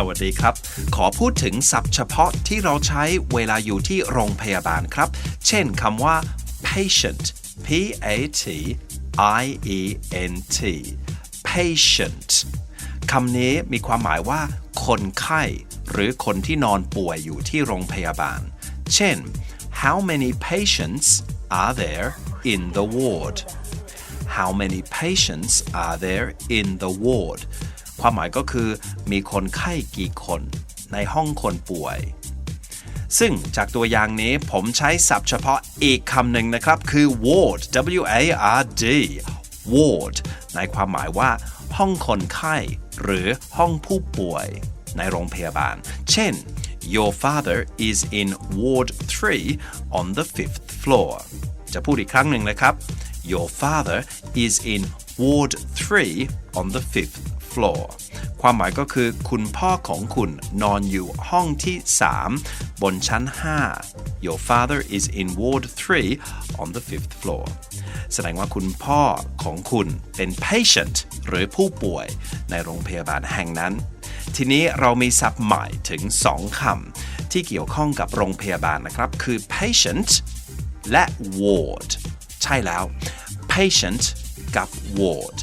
สวัสดีครับ ขอพูดถึงศัพท์เฉพาะที่เราใช้เวลาอยู่ที่โรงพยาบาลครับ เช่นคำว่า patient p a t i e n t patient คำนี้มีความหมายว่า คนไข้ หรือคนที่นอนป่วยอยู่ที่โรงพยาบาล เช่น how many patients are there in the ward how many patients are there in the ward ความหมายก็คือมีคนไข้กี่คนในห้องคนป่วย ซึ่งจากตัวอย่างนี้ผมใช้ศัพท์เฉพาะอีกคำหนึ่งนะครับ คือ ward w a r d ward ในความหมายว่า ห้องคนไข้ หรือห้องผู้ป่วยในโรงพยาบาล เช่น your father is in ward 3 on the fifth floor จะพูดอีกครั้งหนึ่งนะครับ your father is in ward 3 on the fifth floor ความหมายก็คือคุณพ่อของคุณนอนอยู่ห้องที่ 3 บนชั้น 5 Your father is in ward 3 on the fifth floor แสดงว่าคุณพ่อของคุณเป็น patient หรือผู้ป่วยในโรงพยาบาลแห่งนั้น ทีนี้เรามีศัพท์ใหม่ถึง 2คำที่เกี่ยวข้องกับโรงพยาบาลนะครับ คือ patient และ ward ใช่แล้ว patient กับ ward